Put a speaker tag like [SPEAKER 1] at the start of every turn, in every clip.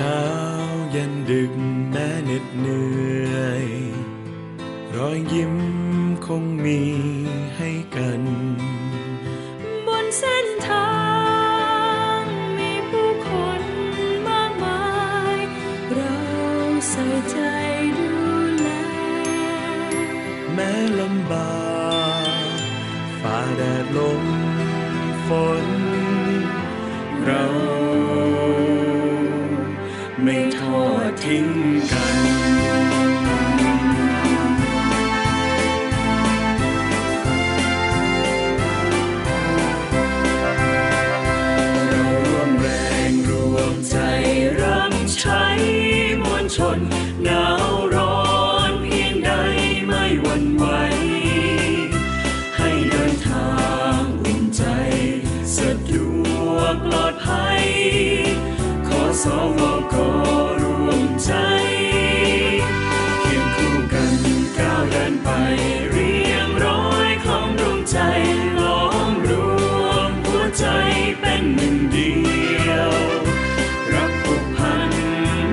[SPEAKER 1] ยันดึกแม้เหน็ดเหนื่อย รอยยิ้มคงมีให้กัน
[SPEAKER 2] บนเส้นทางมีผู้คนมากมาย เราใส่ใจดูแล
[SPEAKER 1] แม้ลำบากฝ่าแดดลมฝน เรา ทิ้งกันเรารวมแรงรวมใจรับใช้มวลชนหนาวร้อนเพียงใดไม่หวั่นไหว ให้เดินทางอุ่นใจ สะดวกปลอดภัย ขอสวกร่วม ใจเคียงคู่กันก้าวเดินไป เรียงร้อยของดวงใจล้อมรวมหัวใจเป็นหนึ่งเดียว รักผูกพัน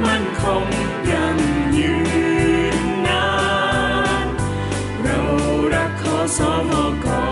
[SPEAKER 1] มั่นคงยั่งยืนนานเรารักขอสมอ